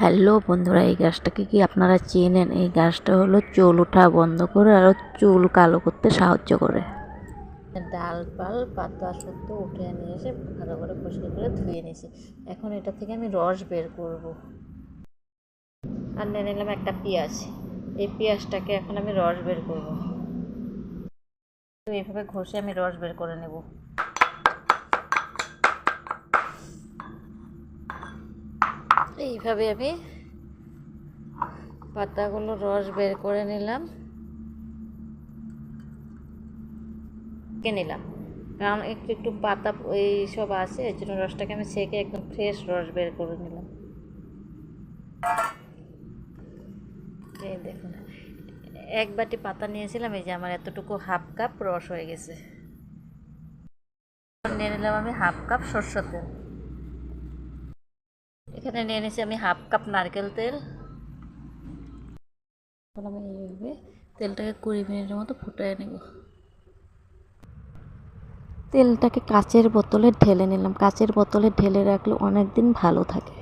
Hello বন্ধুরা, এই গাছটাকে কি আপনারা চেনেন? এই গাছটা হলো চুল ওঠা বন্ধ করে আর চুল কালো করতে সাহায্য করে। ডাল পাল, পাতা সুতো উঠে নিয়ে এসে ভালো করে পরিষ্কার করে ধুয়ে নিয়েছি। এখন এটা থেকে আমি রস বের করব। আর নিয়ে নিলাম একটা পেঁয়াজ। এই পেঁয়াজটাকে এখন আমি রস বের করব। এইভাবে ঘষে আমি রস বের করে নেব। এইভাবে আমি পাতাগুলো রস বের করে নিলাম। কে নিলাম? কারণ একটু একটু পাতা এই সব আছে এর জন্য রসটাকে আমি সেকে একদম ফ্রেশ রস বের করে নিলাম। এই দেখুন, এক বাটি পাতা নিয়েছিলাম, এই যে আমার এতটুকু হাফ কাপ রস হয়ে গেছে। নিয়ে নিলাম আমি হাফ কাপ সরষের তেল। এখানে নিয়ে নিয়েছি আমি হাফ কাপ নারকেল তেল। এখন আমি এইভাবে তেলটাকে কুড়ি মিনিটের মতো ফুটিয়ে নেব। তেলটাকে কাচের বোতলে ঢেলে নিলাম। কাচের বোতলে ঢেলে রাখলে অনেক দিন ভালো থাকে।